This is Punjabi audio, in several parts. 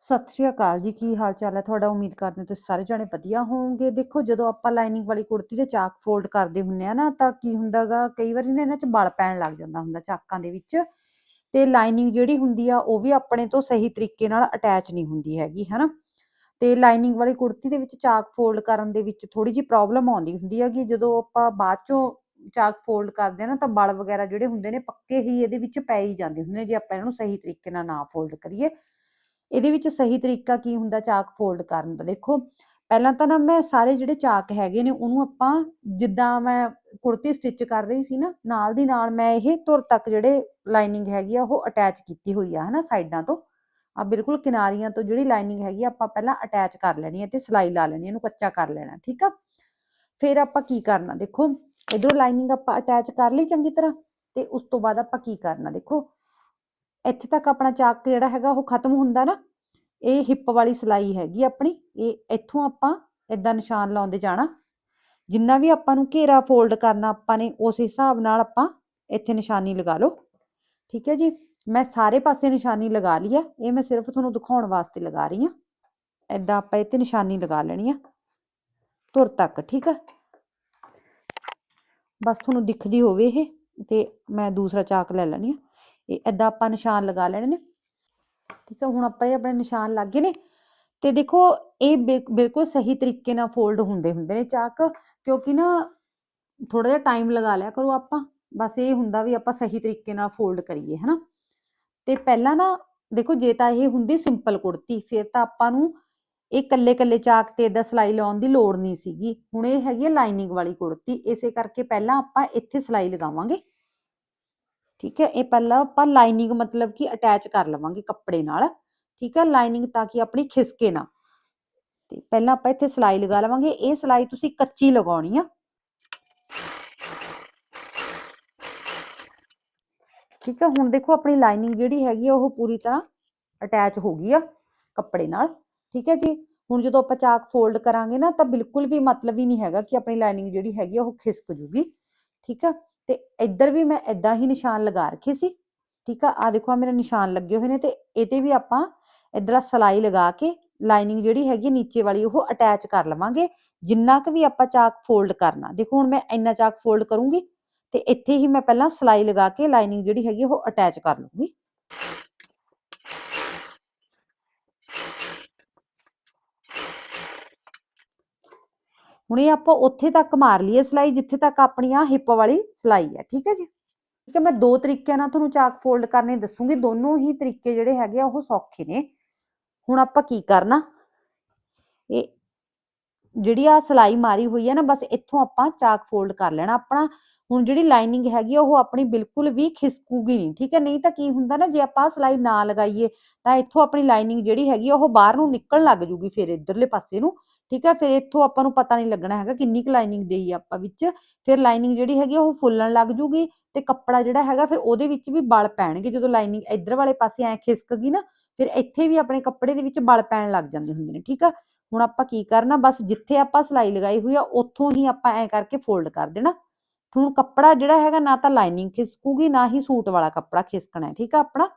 ਸਤਿ ਸ਼੍ਰੀ ਅਕਾਲ ਜੀ, ਕੀ ਹਾਲ ਚਾਲ ਹੈ? ਤੁਹਾਡਾ ਉਮੀਦ ਕਰਦੇ ਹਾਂ ਤੁਸੀਂ ਸਾਰੇ ਜਣੇ ਵਧੀਆ ਹੋਵੋਗੇ। ਦੇਖੋ, ਜਦੋਂ ਆਪਾਂ ਲਾਈਨਿੰਗ ਵਾਲੀ ਕੁੜਤੀ ਤੇ ਚਾਕ ਫੋਲਡ ਕਰਦੇ ਹੁੰਨੇ ਆ ਨਾ, ਤਾਂ ਕੀ ਹੁੰਦਾਗਾ ਕਈ ਵਾਰੀ ਨਾ ਇਹਨਾਂ 'ਚ ਬਲ ਪੈਣ ਲੱਗ ਜਾਂਦਾ ਹੁੰਦਾ ਚਾਕਾਂ ਦੇ ਵਿੱਚ। ਤੇ ਲਾਈਨਿੰਗ ਜਿਹੜੀ ਹੁੰਦੀ ਆ, ਉਹ ਵੀ ਆਪਣੇ ਤੋਂ ਸਹੀ ਤਰੀਕੇ ਨਾਲ ਅਟੈਚ ਨਹੀਂ ਹੁੰਦੀ ਹੈਗੀ, ਹਨਾ? ਤੇ ਲਾਈਨਿੰਗ ਵਾਲੀ ਕੁੜਤੀ ਦੇ ਵਿੱਚ ਚਾਕ ਫੋਲਡ ਕਰਨ ਦੇ ਵਿੱਚ ਥੋੜੀ ਜੀ ਪ੍ਰੋਬਲਮ ਆਉਂਦੀ ਹੁੰਦੀ ਹੈਗੀ। ਜਦੋਂ ਆਪਾਂ ਬਾਅਦ ਚੋਂ ਚਾਕ ਫੋਲਡ ਕਰਦੇ ਆ ਨਾ, ਤਾਂ ਬਲ ਵਗੈਰਾ ਜਿਹੜੇ ਹੁੰਦੇ ਨੇ, ਪੱਕੇ ਹੀ ਇਹਦੇ ਵਿੱਚ ਪੈ ਹੀ ਜਾਂਦੇ ਹੁੰਦੇ ਨੇ, ਜੇ ਆਪਾਂ ਇਹਨੂੰ ਸਹੀ ਤਰੀਕੇ ਨਾਲ ਨਾ ਫੋਲਡ ਕਰੀਏ। ਇਹਦੇ ਵਿੱਚ ਸਹੀ ਤਰੀਕਾ ਕੀ ਹੁੰਦਾ ਚਾਕ ਫੋਲਡ ਕਰਨ ਦਾ? ਦੇਖੋ, ਪਹਿਲਾਂ ਤਾਂ ਨਾ ਮੈਂ ਸਾਰੇ ਜਿਹੜੇ ਚਾਕ ਹੈਗੇ ਨੇ ਉਹਨੂੰ ਆਪਾਂ ਜਿੱਦਾਂ ਮੈਂ ਕੁੜਤੀ ਸਟਿਚ ਕਰ ਰਹੀ ਸੀ ਨਾ, ਨਾਲ ਦੀ ਨਾਲ ਮੈਂ ਇਹ ਧੁਰ ਤੱਕ ਜਿਹੜੇ ਲਾਈਨਿੰਗ ਹੈਗੀ ਆ ਉਹ ਅਟੈਚ ਕੀਤੀ ਹੋਈ ਆ, ਹਨਾ, ਸਾਈਡਾਂ ਤੋਂ। ਆ ਬਿਲਕੁਲ ਕਿਨਾਰੀਆਂ ਤੋਂ ਜਿਹੜੀ ਲਾਈਨਿੰਗ ਹੈਗੀ ਆ ਆਪਾਂ ਪਹਿਲਾਂ ਅਟੈਚ ਕਰ ਲੈਣੀ ਹੈ ਤੇ ਸਿਲਾਈ ਲਾ ਲੈਣੀ ਇਹਨੂੰ ਕੱਚਾ ਕਰ ਲੈਣਾ, ਠੀਕ ਆ? ਫਿਰ ਆਪਾਂ ਕੀ ਕਰਨਾ? ਦੇਖੋ, ਇਧਰੋਂ ਲਾਈਨਿੰਗ ਆਪਾਂ ਅਟੈਚ ਕਰ ਲਈ ਚੰਗੀ ਤਰ੍ਹਾਂ ਤੇ ਉਸ ਤੋਂ ਬਾਅਦ ਆਪਾਂ ਕੀ ਕਰਨਾ? ਦੇਖੋ ਇੱਥੇ ਤੱਕ ਆਪਣਾ ਚਾਕ ਜਿਹੜਾ ਹੈਗਾ ਉਹ ਖਤਮ ਹੁੰਦਾ ਨਾ, ਇਹ ਹਿੱਪ ਵਾਲੀ ਸਿਲਾਈ ਹੈਗੀ ਆਪਣੀ, ਇਹ ਇੱਥੋਂ ਆਪਾਂ ਇਦਾਂ ਨਿਸ਼ਾਨ ਲਾਉਂਦੇ ਜਾਣਾ। ਜਿੰਨਾ ਵੀ ਆਪਾਂ ਨੂੰ ਘੇਰਾ ਫੋਲਡ ਕਰਨਾ ਆਪਾਂ ਨੇ, ਉਸ ਹਿਸਾਬ ਨਾਲ ਆਪਾਂ ਇੱਥੇ ਨਿਸ਼ਾਨੀ ਲਗਾ ਲਓ। ਠੀਕ ਹੈ ਜੀ? ਮੈਂ ਸਾਰੇ ਪਾਸੇ ਨਿਸ਼ਾਨੀ ਲਗਾ ਲਈ ਆ, ਇਹ ਮੈਂ ਸਿਰਫ ਤੁਹਾਨੂੰ ਦਿਖਾਉਣ ਵਾਸਤੇ ਲਗਾ ਰਹੀ ਆ ਇਦਾਂ ਆਪਾਂ ਇੱਥੇ ਨਿਸ਼ਾਨੀ ਲਗਾ ਲੈਣੀ ਆ। ਤੁਰ ਤੱਕ, ਠੀਕ ਆ? ਬਸ ਤੁਹਾਨੂੰ ਦਿਖਦੀ ਹੋਵੇ ਇਹ, ਤੇ ਮੈਂ ਦੂਸਰਾ ਚਾਕ ਲੈ ਲੈਣੀ ਆ। ਇਹ ਇਦਾਂ ਆਪਾਂ ਨਿਸ਼ਾਨ ਲਗਾ ਲੈਣੇ ਨੇ। ਠੀਕ ਹੈ ਹੁਣ ਆਪਾਂ ਇਹ ਆਪਣੇ ਨਿਸ਼ਾਨ ਲੱਗ ਗਏ ਨੇ। ਤੇ ਦੇਖੋ, ਇਹ ਬਿਲ- ਬਿਲਕੁਲ ਸਹੀ ਤਰੀਕੇ ਨਾਲ ਫੋਲਡ ਹੁੰਦੇ ਹੁੰਦੇ ਨੇ ਚਾਕ, ਕਿਉਂਕਿ ਨਾ ਥੋੜਾ ਜਿਹਾ ਟਾਈਮ ਲਗਾ ਲਿਆ ਕਰੋ ਆਪਾਂ। ਬਸ ਇਹ ਹੁੰਦਾ ਵੀ ਆਪਾਂ ਸਹੀ ਤਰੀਕੇ ਨਾਲ ਫੋਲਡ ਕਰੀਏ, ਹਨਾ। ਤੇ ਪਹਿਲਾਂ ਨਾ, ਦੇਖੋ, ਜੇ ਤਾਂ ਇਹ ਹੁੰਦੀ ਸਿੰਪਲ ਕੁੜਤੀ, ਫਿਰ ਤਾਂ ਆਪਾਂ ਨੂੰ ਇਹ ਕੱਲੇ ਕੱਲੇ ਚਾਕ ਤੇ ਇਦਾਂ ਸਿਲਾਈ ਲਾਉਣ ਦੀ ਲੋੜ ਨਹੀਂ ਸੀਗੀ। ਹੁਣ ਇਹ ਹੈਗੀ ਹੈ ਲਾਈਨਿੰਗ ਵਾਲੀ ਕੁੜਤੀ, ਇਸੇ ਕਰਕੇ ਪਹਿਲਾਂ ਆਪਾਂ ਇੱਥੇ ਸਿਲਾਈ ਲਗਾਵਾਂਗੇ। ਠੀਕ ਹੈ, ਇਹ ਪਹਿਲਾਂ ਆਪਾਂ ਲਾਈਨਿੰਗ ਮਤਲਬ ਕਿ ਅਟੈਚ ਕਰ ਲਵਾਂਗੇ ਕੱਪੜੇ ਨਾਲ, ਠੀਕ ਹੈ ਲਾਈਨਿੰਗ ਤਾਂ ਕਿ ਆਪਣੀ ਖਿਸਕੇ ਨਾ। ਤੇ ਪਹਿਲਾਂ ਆਪਾਂ ਇੱਥੇ ਸਿਲਾਈ ਲਗਾ ਲਵਾਂਗੇ, ਇਹ ਸਿਲਾਈ ਤੁਸੀਂ ਕੱਚੀ ਲਗਾਉਣੀ ਆ। ਠੀਕ ਹੈ, ਹੁਣ ਦੇਖੋ ਆਪਣੀ ਲਾਈਨਿੰਗ ਜਿਹੜੀ ਹੈਗੀ ਆ, ਉਹ ਪੂਰੀ ਤਰ੍ਹਾਂ ਅਟੈਚ ਹੋ ਗਈ ਆ ਕੱਪੜੇ ਨਾਲ। ਠੀਕ ਹੈ ਜੀ, ਹੁਣ ਜਦੋਂ ਆਪਾਂ ਚਾਕ ਫੋਲਡ ਕਰਾਂਗੇ ਨਾ, ਤਾਂ ਬਿਲਕੁਲ ਵੀ ਮਤਲਬ ਹੀ ਨਹੀਂ ਹੈਗਾ ਕਿ ਆਪਣੀ ਲਾਈਨਿੰਗ ਜਿਹੜੀ ਹੈਗੀ ਆ, ਉਹ ਖਿਸਕ ਜੂਗੀ। ਠੀਕ ਹੈ ਤੇ ਇੱਧਰ ਵੀ ਮੈਂ ਇਦਾਂ ਹੀ ਨਿਸ਼ਾਨ ਲਗਾ ਰੱਖੇ ਸੀ, ਠੀਕ ਆ? ਆ ਦੇਖੋ ਆ ਮੇਰੇ ਨਿਸ਼ਾਨ ਲੱਗੇ ਹੋਏ ਨੇ ਤੇ ਇਹਤੇ ਵੀ ਆਪਾਂ ਇਧਰ ਸਲਾਈ ਲਗਾ ਕੇ ਲਾਈਨਿੰਗ ਜਿਹੜੀ ਹੈਗੀ ਨੀਚੇ ਵਾਲੀ ਉਹ ਅਟੈਚ ਕਰ ਲਵਾਂਗੇ, ਜਿੰਨਾ ਕੁ ਵੀ ਆਪਾਂ ਚਾਕ ਫੋਲਡ ਕਰਨਾ। ਦੇਖੋ, ਹੁਣ ਮੈਂ ਇੰਨਾ ਚਾਕ ਫੋਲਡ ਕਰੂੰਗੀ ਤੇ ਇੱਥੇ ਹੀ ਮੈਂ ਪਹਿਲਾਂ ਸਲਾਈ ਲਗਾ ਕੇ ਲਾਈਨਿੰਗ ਜਿਹੜੀ ਹੈਗੀ ਉਹ ਅਟੈਚ ਕਰ ਲੂੰਗੀ ਹੁਣ ਇਹ ਆਪਾਂ ਉੱਥੇ ਤੱਕ ਮਾਰ ਲਈਏ ਸਲਾਈ, ਜਿੱਥੇ ਤੱਕ ਆਪਣੀ ਆ ਹਿੱਪ ਵਾਲੀ ਸਲਾਈ ਹੈ, ਠੀਕ ਹੈ ਜੀ? ਠੀਕ ਹੈ, ਮੈਂ ਦੋ ਤਰੀਕਿਆਂ ਨਾਲ ਤੁਹਾਨੂੰ ਚਾਕ ਫੋਲਡ ਕਰਨੇ ਦੱਸੂਗੀ, ਦੋਨੋਂ ਹੀ ਤਰੀਕੇ ਜਿਹੜੇ ਹੈਗੇ ਆ ਉਹ ਸੌਖੇ ਨੇ। ਹੁਣ ਆਪਾਂ ਕੀ ਕਰਨਾ? ਇਹ ਜਿਹੜੀ ਆ ਸਲਾਈ ਮਾਰੀ ਹੋਈ ਹੈ ਨਾ, ਬਸ ਇੱਥੋਂ ਆਪਾਂ ਚਾਕ ਫੋਲਡ ਕਰ ਲੈਣਾ, ਆਪਣਾ ਹੁਣ ਜਿਹੜੀ ਲਾਈਨਿੰਗ ਹੈਗੀ ਆ, ਉਹ ਆਪਣੀ ਬਿਲਕੁਲ ਵੀ ਖਿਸਕੂਗੀ ਨਹੀਂ, ਠੀਕ ਹੈ? ਨਹੀਂ ਤਾਂ ਕੀ ਹੁੰਦਾ ਨਾ, ਜੇ ਆਪਾਂ ਸਲਾਈ ਨਾ ਲਗਾਈਏ, ਤਾਂ ਇੱਥੋਂ ਆਪਣੀ ਲਾਈਨਿੰਗ ਜਿਹੜੀ ਹੈਗੀ ਉਹ ਬਾਹਰ ਨੂੰ ਨਿਕਲਣ ਲੱਗ ਜੂਗੀ ਫਿਰ ਇਧਰਲੇ ਪਾਸੇ ਨੂੰ, ਠੀਕ ਹੈ? ਫਿਰ ਇੱਥੋਂ ਆਪਾਂ ਨੂੰ ਪਤਾ ਨਹੀਂ ਲੱਗਣਾ ਹੈਗਾ ਕਿੰਨੀ ਕੁ ਲਾਈਨਿੰਗ ਦੇਈ ਆਪਾਂ ਵਿੱਚ, ਫਿਰ ਲਾਈਨਿੰਗ ਜਿਹੜੀ ਹੈਗੀ ਆ, ਉਹ ਫੁੱਲਣ ਲੱਗ ਜੂਗੀ ਤੇ ਕੱਪੜਾ ਜਿਹੜਾ ਹੈਗਾ, ਫਿਰ ਉਹਦੇ ਵਿੱਚ ਵੀ ਬਲ ਪੈਣਗੇ, ਜਦੋਂ ਲਾਈਨਿੰਗ ਇਧਰ ਵਾਲੇ ਪਾਸੇ ਐ ਖਿਸਕ ਗਈ ਨਾ, ਫਿਰ ਇੱਥੇ ਵੀ ਆਪਣੇ ਕੱਪੜੇ ਦੇ ਵਿੱਚ ਬਲ ਪੈਣ ਲੱਗ ਜਾਂਦੇ ਹੁੰਦੇ ਨੇ, ਠੀਕ ਆ? ਹੁਣ ਆਪਾਂ ਕੀ ਕਰਨਾ, ਬਸ ਜਿੱਥੇ ਆਪਾਂ ਸਲਾਈ ਲਗਾਈ ਹੋਈ ਆ, ਉੱਥੋਂ ਹੀ ਆਪਾਂ ਐ ਕਰਕੇ ਫੋਲਡ ਕਰ ਦੇਣਾ। ਹੁਣ ਕੱਪੜਾ ਜਿਹੜਾ ਹੈਗਾ ਨਾ ਤਾਂ ਲਾਈਨਿੰਗ ਖਿਸਕੂਗੀ, ਨਾ ਹੀ ਸੂਟ ਵਾਲਾ ਕੱਪੜਾ ਖਿਸਕਣਾ ਹੈ, ਠੀਕ ਆ ਆਪਣਾ?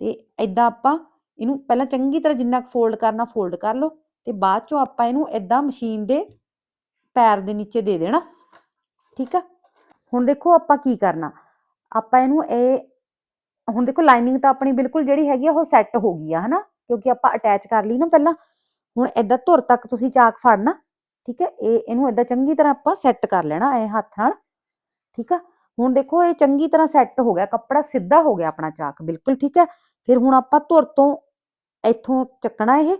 ਤੇ ਇਦਾਂ ਆਪਾਂ ਇਹਨੂੰ ਪਹਿਲਾਂ ਚੰਗੀ ਤਰ੍ਹਾਂ ਜਿੰਨਾ ਕੁ ਫੋਲਡ ਕਰਨਾ ਫੋਲਡ ਕਰ ਲਓ ਤੇ ਬਾਅਦ ਚੋਂ ਆਪਾਂ ਇਹਨੂੰ ਇਦਾਂ ਮਸ਼ੀਨ ਦੇ ਪੈਰ ਦੇ ਨੀਚੇ ਦੇ ਦੇਣਾ, ਠੀਕ ਆ? ਹੁਣ ਦੇਖੋ ਆਪਾਂ ਕੀ ਕਰਨਾ, ਆਪਾਂ ਇਹਨੂੰ ਇਹ ਹੁਣ ਦੇਖੋ ਲਾਈਨਿੰਗ ਤਾਂ ਆਪਣੀ ਬਿਲਕੁਲ ਜਿਹੜੀ ਹੈਗੀ ਆ ਉਹ ਸੈੱਟ ਹੋ ਗਈ ਆ, ਹਨਾ? ਕਿਉਂਕਿ ਆਪਾਂ ਅਟੈਚ ਕਰ ਲਈ ਨਾ ਪਹਿਲਾਂ, ਹੁਣ ਇਦਾਂ ਧੁਰ ਤੱਕ ਤੁਸੀਂ ਚਾਕ ਫੜਨਾ, ਠੀਕ ਹੈ ਇਹ ਇਹਨੂੰ ਇਦਾਂ ਚੰਗੀ ਤਰ੍ਹਾਂ ਆਪਾਂ ਸੈੱਟ ਕਰ ਲੈਣਾ ਇਹ ਹੱਥ ਨਾਲ। ਠੀਕ ਆ? ਹੁਣ ਦੇਖੋ, ਇਹ ਚੰਗੀ ਤਰ੍ਹਾਂ ਸੈੱਟ ਹੋ ਗਿਆ, ਕੱਪੜਾ ਸਿੱਧਾ ਹੋ ਗਿਆ ਆਪਣਾ ਚਾਕ, ਬਿਲਕੁਲ ਠੀਕ ਹੈ ਫਿਰ ਹੁਣ ਆਪਾਂ ਧੁਰ ਤੋਂ ਇੱਥੋਂ ਚੱਕਣਾ ਇਹ।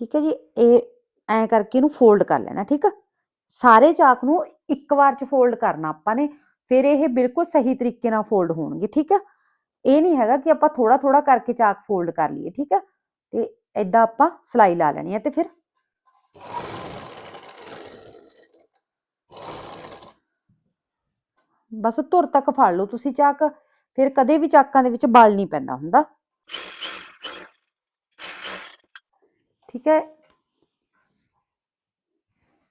ਠੀਕ ਹੈ ਜੀ? ਇਹ ਐ ਕਰਕੇ ਇਹਨੂੰ ਫੋਲਡ ਕਰ ਲੈਣਾ, ਠੀਕ ਆ? ਸਾਰੇ ਚਾਕ ਨੂੰ ਇੱਕ ਵਾਰ ਚ ਫੋਲਡ ਕਰਨਾ ਆਪਾਂ ਨੇ, ਫਿਰ ਇਹ ਬਿਲਕੁਲ ਸਹੀ ਤਰੀਕੇ ਨਾਲ ਫੋਲਡ ਹੋਣਗੇ, ਠੀਕ ਆ? ਇਹ ਨਹੀਂ ਹੈਗਾ ਕਿ ਆਪਾਂ ਥੋੜਾ ਥੋੜਾ ਕਰਕੇ ਚਾਕ ਫੋਲਡ ਕਰ ਲਈਏ, ਠੀਕ ਆ? ਤੇ ਇਦਾਂ ਆਪਾਂ ਸਲਾਈ ਲਾ ਲੈਣੀ ਹੈ ਤੇ ਫਿਰ। ਬਸ ਧੁਰ ਤੱਕ ਫੜ ਲਓ ਤੁਸੀਂ ਚਾਕ, ਫਿਰ ਕਦੇ ਵੀ ਚਾਕਾਂ ਦੇ ਵਿੱਚ ਬਲ ਨਹੀਂ ਪੈਂਦਾ ਹੁੰਦਾ। ਠੀਕ ਹੈ?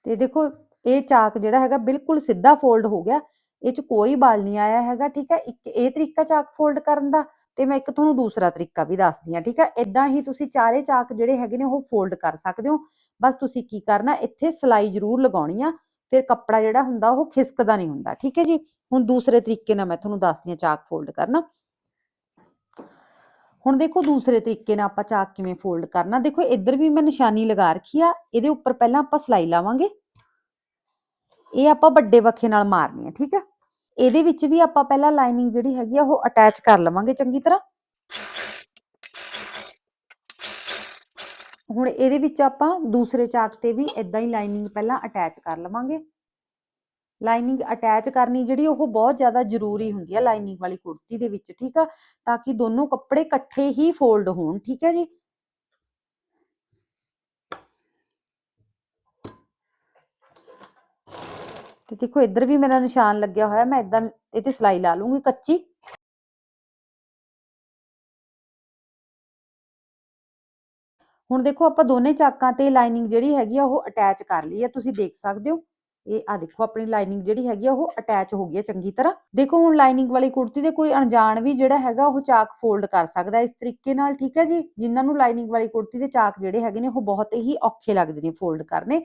ਤੇ ਦੇਖੋ, ਇਹ ਚਾਕ ਜਿਹੜਾ ਹੈਗਾ ਬਿਲਕੁਲ ਸਿੱਧਾ ਫੋਲਡ ਹੋ ਗਿਆ। ਇਹ ਚ ਕੋਈ ਬਲ ਨਹੀਂ ਆਇਆ ਹੈਗਾ, ਠੀਕ ਹੈ? ਇੱਕ ਇਹ ਤਰੀਕਾ ਚਾਕ ਫੋਲਡ ਕਰਨ ਦਾ ਤੇ ਮੈਂ ਇੱਕ ਤੁਹਾਨੂੰ ਦੂਸਰਾ ਤਰੀਕਾ ਵੀ ਦੱਸਦੀ ਆ ਠੀਕ ਹੈ? ਇਦਾਂ ਹੀ ਤੁਸੀਂ ਚਾਰੇ ਚਾਕ ਜਿਹੜੇ ਹੈਗੇ ਨੇ ਉਹ ਫੋਲਡ ਕਰ ਸਕਦੇ ਹੋ। ਬਸ ਤੁਸੀਂ ਕੀ ਕਰਨਾ, ਇੱਥੇ ਸਲਾਈ ਜ਼ਰੂਰ ਲਗਾਉਣੀ ਆ, ਫਿਰ ਕੱਪੜਾ ਜਿਹੜਾ ਹੁੰਦਾ ਉਹ ਖਿਸਕਦਾ ਨਹੀਂ ਹੁੰਦਾ, ਠੀਕ ਹੈ ਜੀ? ਹੁਣ ਦੂਸਰੇ ਤਰੀਕੇ ਨਾਲ ਮੈਂ ਤੁਹਾਨੂੰ ਦੱਸਦੀ ਆ ਚਾਕ ਫੋਲਡ ਕਰਨਾ। ਹੁਣ ਦੇਖੋ ਦੂਸਰੇ ਤਰੀਕੇ ਨਾਲ ਆਪਾਂ ਚਾਕ ਕਿਵੇਂ ਫੋਲਡ ਕਰਨਾ। ਦੇਖੋ ਇੱਧਰ ਵੀ ਮੈਂ ਨਿਸ਼ਾਨੀ ਲਗਾ ਰੱਖੀ ਆ, ਇਹਦੇ ਉੱਪਰ ਪਹਿਲਾਂ ਆਪਾਂ ਸਲਾਈ ਲਾਵਾਂਗੇ। ਇਹ ਆਪਾਂ ਵੱਡੇ ਵੱਖੇ ਨਾਲ ਮਾਰਨੀ ਆ, ਠੀਕ ਹੈ ਇਹਦੇ ਵਿੱਚ ਵੀ ਆਪਾਂ ਪਹਿਲਾਂ ਲਾਈਨਿੰਗ ਜਿਹੜੀ ਹੈਗੀ ਆ, ਉਹ ਅਟੈਚ ਕਰ ਲਵਾਂਗੇ ਚੰਗੀ ਤਰ੍ਹਾਂ। ਹੁਣ ਇਹਦੇ ਵਿੱਚ ਆਪਾਂ ਦੂਸਰੇ ਚਾਕ ਤੇ ਵੀ ਇਦਾਂ ਹੀ ਲਾਈਨਿੰਗ ਪਹਿਲਾਂ ਅਟੈਚ ਕਰ ਲਵਾਂਗੇ। ਲਾਈਨਿੰਗ ਅਟੈਚ ਕਰਨੀ ਜਿਹੜੀ ਉਹ ਬਹੁਤ ਜ਼ਿਆਦਾ ਜ਼ਰੂਰੀ ਹੁੰਦੀ ਹੈ ਲਾਈਨਿੰਗ ਵਾਲੀ ਕੁੜਤੀ ਦੇ ਵਿੱਚ, ਠੀਕ ਆ? ਤਾਂ ਕਿ ਦੋਨੋਂ ਕੱਪੜੇ ਇਕੱਠੇ ਹੀ ਫੋਲਡ ਹੋਣ, ਠੀਕ ਹੈ ਜੀ? ਤੇ ਦੇਖੋ, ਇੱਧਰ ਵੀ ਮੇਰਾ ਨਿਸ਼ਾਨ ਲੱਗਿਆ ਹੋਇਆ, ਮੈਂ ਇਦਾਂ ਇਹ ਤੇ ਸਲਾਈ ਲਾ ਲੂੰਗੀ ਕੱਚੀ। ਹੁਣ ਦੇਖੋ, ਆਪਾਂ ਦੋਨੇ ਚਾਕਾਂ ਤੇ ਲਾਈਨਿੰਗ ਜਿਹੜੀ ਹੈਗੀ ਆ, ਉਹ ਅਟੈਚ ਕਰ ਲਈ ਆ ਤੁਸੀਂ ਦੇਖ ਸਕਦੇ ਹੋ। ਇਹ ਆ ਦੇਖੋ, ਆਪਣੀ ਲਾਈਨਿੰਗ ਜਿਹੜੀ ਹੈਗੀ ਆ ਉਹ ਅਟੈਚ ਹੋ ਗਈ ਹੈ ਚੰਗੀ ਤਰ੍ਹਾਂ। ਦੇਖੋ, ਹੁਣ ਲਾਈਨਿੰਗ ਵਾਲੀ ਕੁੜਤੀ ਦੇ ਕੋਈ ਅਣਜਾਣ ਵੀ ਜਿਹੜਾ ਹੈਗਾ, ਉਹ ਚਾਕ ਫੋਲਡ ਕਰ ਸਕਦਾ ਇਸ ਤਰੀਕੇ ਨਾਲ, ਠੀਕ ਹੈ ਜੀ? ਜਿਨ੍ਹਾਂ ਨੂੰ ਲਾਈਨਿੰਗ ਵਾਲੀ ਕੁੜਤੀ ਦੇ ਚਾਕ ਜਿਹੜੇ ਹੈਗੇ ਨੇ, ਉਹ ਬਹੁਤ ਹੀ ਔਖੇ ਲੱਗਦੇ ਨੇ ਫੋਲਡ ਕਰਨੇ।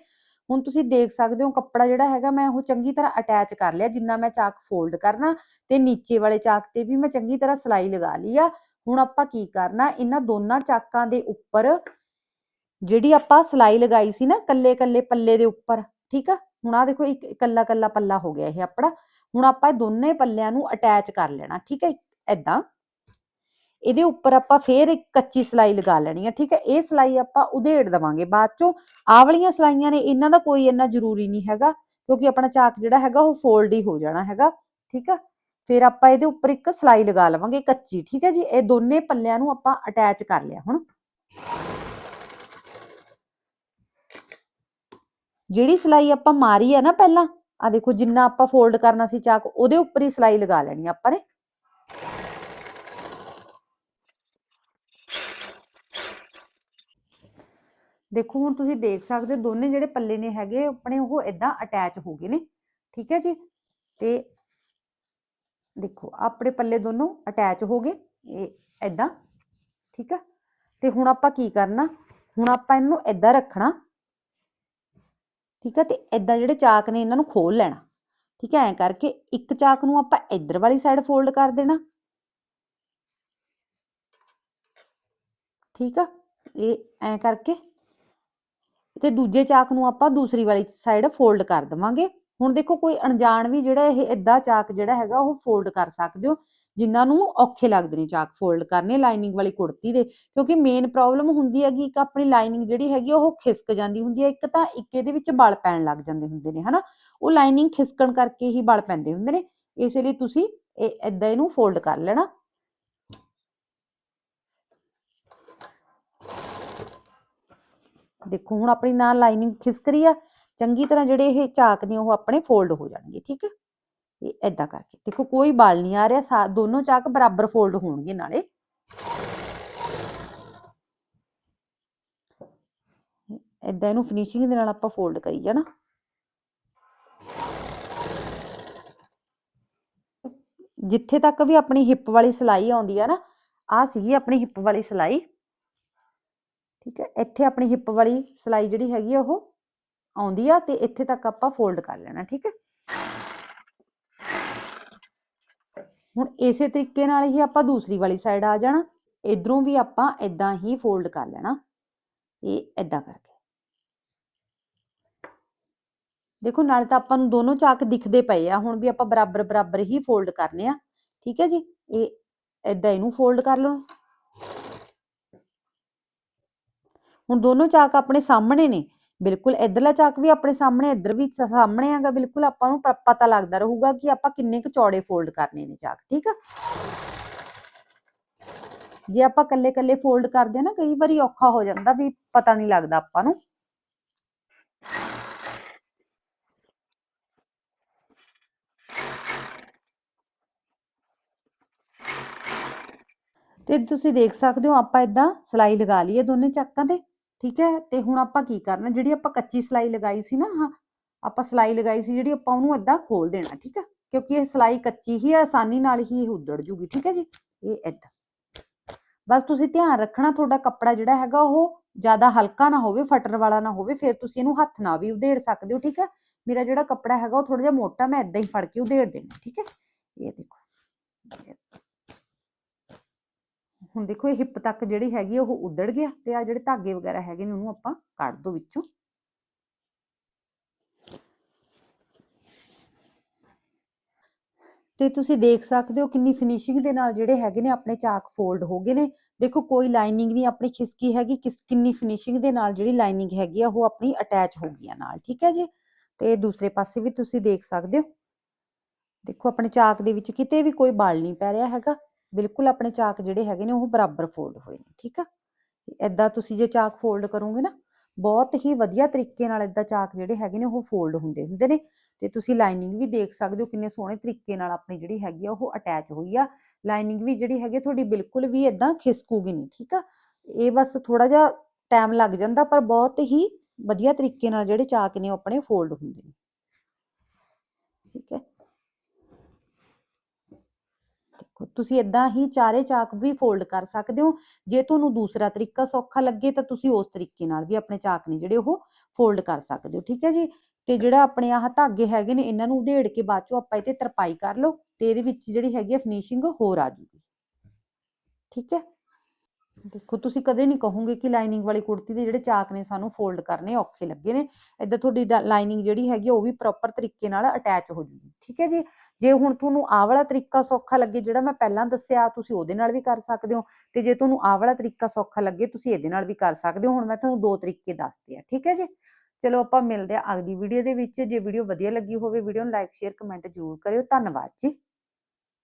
ਹੁਣ ਤੁਸੀਂ ਦੇਖ ਸਕਦੇ ਹੋ, ਕੱਪੜਾ ਜਿਹੜਾ ਹੈਗਾ, ਮੈਂ ਉਹ ਚੰਗੀ ਤਰ੍ਹਾਂ ਅਟੈਚ ਕਰ ਲਿਆ, ਜਿੰਨਾ ਮੈਂ ਚਾਕ ਫੋਲਡ ਕਰਨਾ, ਤੇ ਨੀਚੇ ਵਾਲੇ ਚਾਕ ਤੇ ਵੀ ਮੈਂ ਚੰਗੀ ਤਰ੍ਹਾਂ ਸਲਾਈ ਲਗਾ ਲਈ ਆ। ਹੁਣ ਆਪਾਂ ਕੀ ਕਰਨਾ, ਇਹਨਾਂ ਦੋਨਾਂ ਚਾਕਾਂ ਦੇ ਉੱਪਰ ਜਿਹੜੀ ਆਪਾਂ ਸਲਾਈ ਲਗਾਈ ਸੀ ਨਾ ਕੱਲੇ ਕੱਲੇ ਪੱਲੇ ਦੇ ਉੱਪਰ, ਠੀਕ ਆ? ਹੁਣ ਆ ਦੇਖੋ ਇੱਕ ਇਕੱਲਾ ਕੱਲਾ ਪੱਲਾ ਹੋ ਗਿਆ ਇਹ ਆਪਣਾ। ਹੁਣ ਆਪਾਂ ਇਹ ਦੋਨੇ ਪੱਲਿਆਂ ਨੂੰ ਅਟੈਚ ਕਰ ਲੈਣਾ, ਠੀਕ ਹੈ ਐਦਾਂ ਇਹਦੇ ਉੱਪਰ ਆਪਾਂ ਫੇਰ ਇੱਕ ਕੱਚੀ ਸਲਾਈ ਲਗਾ ਲੈਣੀ ਆ, ਠੀਕ ਹੈ, ਇਹ ਸਲਾਈ ਆਪਾਂ ਉਧੇੜ ਦਵਾਂਗੇ ਬਾਅਦ ਚੋਂ। ਆਹ ਵਾਲੀਆਂ ਸਲਾਈਆਂ ਨੇ, ਇਹਨਾਂ ਦਾ ਕੋਈ ਇੰਨਾ ਜ਼ਰੂਰੀ ਨਹੀਂ ਹੈਗਾ, ਕਿਉਂਕਿ ਆਪਣਾ ਚਾਕ ਜਿਹੜਾ ਹੈਗਾ ਉਹ ਫੋਲਡ ਹੀ ਹੋ ਜਾਣਾ ਹੈਗਾ, ਠੀਕ ਆ। ਫਿਰ ਆਪਾਂ ਇਹਦੇ ਉੱਪਰ ਇੱਕ ਸਲਾਈ ਲਗਾ ਲਵਾਂਗੇ ਕੱਚੀ, ਠੀਕ ਹੈ ਜੀ, ਇਹ ਦੋਨੇ ਪੱਲਿਆਂ ਨੂੰ ਆਪਾਂ ਅਟੈਚ ਕਰ ਲਿਆ ਹੁਣ। ਜਿਹੜੀ ਸਿਲਾਈ ਆਪਾਂ ਮਾਰੀ ਆ ਨਾ ਪਹਿਲਾਂ ਆ ਦੇਖੋ ਜਿੰਨਾ ਆਪਾਂ ਫੋਲਡ ਕਰਨਾ ਸੀ ਚਾਕ, ਉਹਦੇ ਉੱਪਰ ਹੀ ਸਿਲਾਈ ਲਗਾ ਲੈਣੀ ਆਪਾਂ ਨੇ। ਦੇਖੋ ਹੁਣ ਤੁਸੀਂ ਦੇਖ ਸਕਦੇ ਹੋ ਦੋਨੇ ਜਿਹੜੇ ਪੱਲੇ ਨੇ ਹੈਗੇ, ਆਪਣੇ ਉਹ ਇਦਾਂ ਅਟੈਚ ਹੋ ਗਏ ਨੇ, ਠੀਕ ਹੈ ਜੀ? ਤੇ ਦੇਖੋ, ਆਪਣੇ ਪੱਲੇ ਦੋਨੋਂ ਅਟੈਚ ਹੋ ਗਏ, ਇਹ ਇਦਾਂ ਠੀਕ ਆ? ਤੇ ਹੁਣ ਆਪਾਂ ਕੀ ਕਰਨਾ? ਹੁਣ ਆਪਾਂ ਇਹਨੂੰ ਇਦਾਂ ਰੱਖਣਾ ਠੀਕ ਹੈ ਤੇ ਇਦਾਂ ਜਿਹੜੇ ਚਾਕ ਨੇ, ਇਹਨਾਂ ਨੂੰ ਖੋਲ ਲੈਣਾ। ਠੀਕ ਹੈ ਐਂ ਕਰਕੇ ਇੱਕ ਚਾਕ ਨੂੰ ਆਪਾਂ ਇੱਧਰ ਵਾਲੀ ਸਾਈਡ ਫੋਲਡ ਕਰ ਦੇਣਾ। ਠੀਕ ਆ? ਇਹ ਐਂ ਕਰਕੇ ਤੇ ਦੂਜੇ ਚਾਕ ਨੂੰ ਆਪਾਂ ਦੂਸਰੀ ਵਾਲੀ ਸਾਈਡ ਫੋਲਡ ਕਰ ਦਵਾਂਗੇ। ਹੁਣ ਦੇਖੋ, ਕੋਈ ਅਣਜਾਣ ਵੀ ਜਿਹੜਾ ਇਹ ਇਦਾਂ ਚਾਕ ਜਿਹੜਾ ਹੈਗਾ, ਉਹ ਫੋਲਡ ਕਰ ਸਕਦੇ ਹੋ। ਜਿਨ੍ਹਾਂ ਨੂੰ ਔਖੇ ਲੱਗਦੇ ਨੇ ਚਾਕ ਫੋਲਡ ਕਰਨੇ ਲਾਈਨਿੰਗ ਵਾਲੀ ਕੁੜਤੀ ਦੇ, ਕਿਉਂਕਿ ਮੇਨ ਪ੍ਰੋਬਲਮ ਹੁੰਦੀ ਹੈਗੀ ਇੱਕ ਆਪਣੀ ਲਾਈਨਿੰਗ ਜਿਹੜੀ ਹੈਗੀ ਉਹ ਖਿਸਕ ਜਾਂਦੀ ਹੁੰਦੀ ਹੈ ਇੱਕ ਤਾਂ ਇੱਕ ਇਹਦੇ ਵਿੱਚ ਬਲ ਪੈਣ ਲੱਗ ਜਾਂਦੇ ਹੁੰਦੇ ਨੇ, ਹਨਾ? ਉਹ ਲਾਈਨਿੰਗ ਖਿਸਕਣ ਕਰਕੇ ਹੀ ਬਲ ਪੈਂਦੇ ਹੁੰਦੇ ਨੇ, ਇਸੇ ਲਈ ਤੁਸੀਂ ਇਹ ਇਦਾਂ ਇਹਨੂੰ ਫੋਲਡ ਕਰ ਲੈਣਾ। ਦੇਖੋ, ਹੁਣ ਆਪਣੀ ਨਾਲ ਲਾਈਨਿੰਗ ਖਿਸਕ ਰਹੀ ਆ, ਚੰਗੀ ਤਰ੍ਹਾਂ ਜਿਹੜੇ ਇਹ ਚਾਕ ਨੇ, ਉਹ ਆਪਣੇ ਫੋਲਡ ਹੋ ਜਾਣਗੇ, ਠੀਕ ਹੈ? ਇਹ ਐਦਾਂ ਕਰਕੇ। ਦੇਖੋ, ਕੋਈ ਬਾਲ ਨਹੀਂ ਆ ਰਿਹਾ ਦੋਨੋਂ ਚਾਕ ਬਰਾਬਰ ਫੋਲਡ ਹੋਣਗੇ ਨਾਲੇ। ਐਦਾਂ ਇਹਨੂੰ ਫਿਨਿਸ਼ਿੰਗ ਦੇ ਨਾਲ ਆਪਾਂ ਫੋਲਡ ਕਰੀ ਜਾਣਾ। ਜਿੱਥੇ ਤੱਕ ਵੀ ਆਪਣੀ ਹਿੱਪ ਵਾਲੀ ਸਲਾਈ ਆਉਂਦੀ ਆ ਨਾ ਆ ਸੀਗੀ ਆਪਣੀ ਹਿੱਪ ਵਾਲੀ ਸਲਾਈ। ਠੀਕ ਹੈ, ਇੱਥੇ ਆਪਣੀ ਹਿੱਪ ਵਾਲੀ ਸਲਾਈ ਜਿਹੜੀ ਹੈਗੀ ਆ ਉਹ ਆਉਂਦੀ ਆ ਤੇ ਇੱਥੇ ਤੱਕ ਆਪਾਂ ਫੋਲਡ ਕਰ ਲੈਣਾ, ਠੀਕ ਹੈ। ਹੁਣ ਇਸੇ ਤਰੀਕੇ ਨਾਲ ਹੀ ਆਪਾਂ ਦੂਸਰੀ ਵਾਲੀ ਸਾਈਡ ਆ ਜਾਣਾ, ਇਧਰੋਂ ਵੀ ਆਪਾਂ ਇਦਾਂ ਹੀ ਫੋਲਡ ਕਰ ਲੈਣਾ, ਇਹ ਇਦਾਂ ਕਰਕੇ। ਦੇਖੋ, ਨਾਲੇ ਤਾਂ ਆਪਾਂ ਨੂੰ ਦੋਨੋਂ ਚਾਕ ਦਿਖਦੇ ਪਏ ਆ, ਹੁਣ ਵੀ ਆਪਾਂ ਬਰਾਬਰ ਬਰਾਬਰ ਹੀ ਫੋਲਡ ਕਰਨੇ ਆ, ਠੀਕ ਹੈ ਜੀ? ਇਹ ਇਦਾਂ ਇਹਨੂੰ ਫੋਲਡ ਕਰ ਲਓ। ਹੁਣ ਦੋਨੋਂ ਚਾਕ ਆਪਣੇ ਸਾਹਮਣੇ ਨੇ ਬਿਲਕੁਲ, ਇਧਰਲਾ ਚਾਕ ਵੀ ਆਪਣੇ ਸਾਹਮਣੇ, ਇੱਧਰ ਵੀ ਸਾਹਮਣੇ ਆਗਾ ਬਿਲਕੁਲ ਆਪਾਂ ਨੂੰ ਪਤਾ ਲੱਗਦਾ ਰਹੂਗਾ ਕਿ ਆਪਾਂ ਕਿੰਨੇ ਕੁ ਚੌੜੇ ਫੋਲਡ ਕਰਨੇ ਨੇ ਚਾਕ, ਠੀਕ ਆ? ਜੇ ਆਪਾਂ ਕੱਲੇ ਕੱਲੇ ਫੋਲਡ ਕਰਦੇ ਨਾ, ਕਈ ਵਾਰੀ ਔਖਾ ਹੋ ਜਾਂਦਾ ਵੀ ਪਤਾ ਨਹੀਂ ਲੱਗਦਾ ਆਪਾਂ ਨੂੰ। ਤੇ ਤੁਸੀਂ ਦੇਖ ਸਕਦੇ ਹੋ ਆਪਾਂ ਇਦਾਂ ਸਲਾਈ ਲਗਾ ਲਈਏ ਦੋਨੇ ਚੱਕਾਂ ਤੇ। ਠੀਕ ਹੈ, ਤੇ ਹੁਣ ਆਪਾਂ ਕੀ ਕਰਨਾ, ਜਿਹੜੀ ਆਪਾਂ ਕੱਚੀ ਸਲਾਈ ਲਗਾਈ ਸੀ ਨਾ, ਹਾਂ, ਆਪਾਂ ਸਲਾਈ ਲਗਾਈ ਸੀ ਜਿਹੜੀ ਆਪਾਂ ਉਹਨੂੰ ਇਦਾਂ ਖੋਲ ਦੇਣਾ, ਠੀਕ ਹੈ, ਕਿਉਂਕਿ ਇਹ ਸਲਾਈ ਕੱਚੀ ਹੀ ਆਸਾਨੀ ਨਾਲ ਹੀ ਉਧੜ ਜੂਗੀ, ਠੀਕ ਹੈ ਜੀ, ਇਹ ਇਦਾਂ ਬਸ ਤੁਸੀਂ ਧਿਆਨ ਰੱਖਣਾ, ਤੁਹਾਡਾ ਕੱਪੜਾ ਜਿਹੜਾ ਹੈਗਾ ਉਹ ਜ਼ਿਆਦਾ ਹਲਕਾ ਨਾ ਹੋਵੇ ਫਟਣ ਵਾਲਾ ਨਾ ਹੋਵੇ, ਫਿਰ ਤੁਸੀਂ ਇਹਨੂੰ ਹੱਥ ਨਾਲ ਵੀ ਉਧੇੜ ਸਕਦੇ ਹੋ, ਠੀਕ ਹੈ, ਮੇਰਾ ਜਿਹੜਾ ਕੱਪੜਾ ਹੈਗਾ ਉਹ ਥੋੜਾ ਜਿਹਾ ਮੋਟਾ, ਮੈਂ ਇਦਾਂ ਹੀ ਫੜ ਕੇ ਉਧੇੜ ਦੇਣਾ, ਠੀਕ ਹੈ, ਇਹ ਦੇਖੋ ਹੁਣ ਦੇਖੋ ਇਹ ਹਿੱਪ ਤੱਕ ਜਿਹੜੀ ਹੈਗੀ ਆ, ਉਹ ਉਧੜ ਗਿਆ ਤੇ ਆ ਜਿਹੜੇ ਧਾਗੇ ਵਗੈਰਾ ਹੈਗੇ ਨੇ, ਉਹਨੂੰ ਆਪਾਂ ਕੱਢ ਦੋ ਵਿੱਚੋਂ। ਤੇ ਤੁਸੀਂ ਦੇਖ ਸਕਦੇ ਹੋ ਕਿੰਨੀ ਫਿਨਿਸ਼ਿੰਗ ਦੇ ਨਾਲ ਜਿਹੜੇ ਹੈਗੇ ਨੇ, ਆਪਣੇ ਚਾਕ ਫੋਲਡ ਹੋ ਗਏ ਨੇ। ਦੇਖੋ ਕੋਈ ਲਾਈਨਿੰਗ ਨਹੀਂ, ਆਪਣੀ ਖਿਸਕੀ ਹੈਗੀ, ਕਿਸ, ਕਿੰਨੀ ਫਿਨਿਸ਼ਿੰਗ ਦੇ ਨਾਲ ਜਿਹੜੀ ਲਾਈਨਿੰਗ ਹੈਗੀ ਆ, ਉਹ ਆਪਣੀ ਅਟੈਚ ਹੋ ਗਈ ਆ ਨਾਲ, ਠੀਕ ਹੈ ਜੀ? ਤੇ ਦੂਸਰੇ ਪਾਸੇ ਵੀ ਤੁਸੀਂ ਦੇਖ ਸਕਦੇ ਹੋ। ਦੇਖੋ ਆਪਣੇ ਚਾਕ ਦੇ ਵਿੱਚ ਕਿਤੇ ਵੀ ਕੋਈ ਬਾਲ ਨਹੀਂ ਪੈ ਰਿਹਾ ਹੈਗਾ। ਬਿਲਕੁਲ ਆਪਣੇ ਚਾਕ ਜਿਹੜੇ ਹੈਗੇ ਨੇ ਉਹ ਬਰਾਬਰ ਫੋਲਡ ਹੋਏ ਨੇ, ਠੀਕ ਆ? ਐਦਾਂ ਤੁਸੀਂ ਜੇ ਚਾਕ ਫੋਲਡ ਕਰੋਗੇ ਨਾ, ਬਹੁਤ ਹੀ ਵਧੀਆ ਤਰੀਕੇ ਨਾਲ ਐਦਾਂ ਚਾਕ ਜਿਹੜੇ ਹੈਗੇ ਨੇ ਉਹ ਫੋਲਡ ਹੁੰਦੇ ਹੁੰਦੇ ਨੇ ਤੇ ਤੁਸੀਂ ਲਾਈਨਿੰਗ ਵੀ ਦੇਖ ਸਕਦੇ ਹੋ ਕਿੰਨੇ ਸੋਹਣੇ ਤਰੀਕੇ ਨਾਲ ਆਪਣੀ ਜਿਹੜੀ ਹੈਗੀ ਆ ਉਹ ਅਟੈਚ ਹੋਈ ਆ। ਲਾਈਨਿੰਗ ਵੀ ਜਿਹੜੀ ਹੈਗੀ ਤੁਹਾਡੀ ਬਿਲਕੁਲ ਵੀ ਐਦਾਂ ਖਿਸਕੂਗੀ ਨਹੀਂ, ਠੀਕ ਆ? ਇਹ ਬਸ ਥੋੜਾ ਜਿਹਾ ਟਾਈਮ ਲੱਗ ਜਾਂਦਾ ਪਰ ਬਹੁਤ ਹੀ ਵਧੀਆ ਤਰੀਕੇ ਨਾਲ ਜਿਹੜੇ ਚਾਕ ਨੇ ਉਹ ਆਪਣੇ ਫੋਲਡ ਹੁੰਦੇ ਨੇ, ਠੀਕ ਹੈ ਦੇਖੋ ਤੁਸੀਂ ਇਦਾਂ ਹੀ ਚਾਰੇ ਚਾਕ ਵੀ ਫੋਲਡ ਕਰ ਸਕਦੇ ਹੋ। ਜੇ ਤੁਹਾਨੂੰ ਦੂਸਰਾ ਤਰੀਕਾ ਸੌਖਾ ਲੱਗੇ ਤਾਂ ਤੁਸੀਂ ਉਸ ਤਰੀਕੇ ਨਾਲ ਵੀ ਆਪਣੇ ਚਾਕ ਨੇ ਜਿਹੜੇ ਉਹ ਫੋਲਡ ਕਰ ਸਕਦੇ ਹੋ, ਠੀਕ ਹੈ ਜੀ? ਤੇ ਜਿਹੜਾ ਆਪਣੇ ਆਹ ਧਾਗੇ ਹੈਗੇ ਨੇ, ਇਹਨਾਂ ਨੂੰ ਉਧੇੜ ਕੇ ਬਾਅਦ ਚੋਂ ਆਪਾਂ ਇਹ ਤੇ ਤਰਪਾਈ ਕਰ ਲਓ ਤੇ ਇਹਦੇ ਵਿੱਚ ਜਿਹੜੀ ਹੈਗੀ ਆ ਫਿਨਿਸ਼ਿੰਗ ਹੋਰ ਆ ਜੂਗੀ। ਠੀਕ ਹੈ? ਦੇਖੋ, ਤੁਸੀਂ ਕਦੇ ਨਹੀਂ ਕਹੋਗੇ ਕਿ ਲਾਈਨਿੰਗ ਵਾਲੀ ਕੁੜਤੀ ਦੇ ਜਿਹੜੇ ਚਾਕ ਨੇ ਸਾਨੂੰ ਫੋਲਡ ਕਰਨੇ ਔਖੇ ਲੱਗੇ ਨੇ। ਇਦਾਂ ਤੁਹਾਡੀ ਲਾਈਨਿੰਗ ਜਿਹੜੀ ਹੈਗੀ ਉਹ ਵੀ ਪ੍ਰੋਪਰ ਤਰੀਕੇ ਨਾਲ ਅਟੈਚ ਹੋ ਜੂਗੀ। ਠੀਕ ਹੈ ਜੀ? ਜੇ ਹੁਣ ਤੁਹਾਨੂੰ ਆਹ ਵਾਲਾ ਤਰੀਕਾ ਸੌਖਾ ਲੱਗੇ, ਜਿਹੜਾ ਮੈਂ ਪਹਿਲਾਂ ਦੱਸਿਆ, ਤੁਸੀਂ ਉਹਦੇ ਨਾਲ ਵੀ ਕਰ ਸਕਦੇ ਹੋ। ਤੇ ਜੇ ਤੁਹਾਨੂੰ ਆਹ ਵਾਲਾ ਤਰੀਕਾ ਸੌਖਾ ਲੱਗੇ, ਤੁਸੀਂ ਇਹਦੇ ਨਾਲ ਵੀ ਕਰ ਸਕਦੇ ਹੋ। ਹੁਣ ਮੈਂ ਤੁਹਾਨੂੰ ਦੋ ਤਰੀਕੇ ਦੱਸਦੇ ਆ ਠੀਕ ਹੈ ਜੀ? ਚਲੋ, ਆਪਾਂ ਮਿਲਦੇ ਆ ਅਗਲੀ ਵੀਡੀਓ ਦੇ ਵਿੱਚ। ਜੇ ਵੀਡੀਓ ਵਧੀਆ ਲੱਗੀ ਹੋਵੇ ਵੀਡੀਓ ਨੂੰ ਲਾਈਕ ਸ਼ੇਅਰ ਕਮੈਂਟ ਜ਼ਰੂਰ ਕਰਿਓ। ਧੰਨਵਾਦ ਜੀ।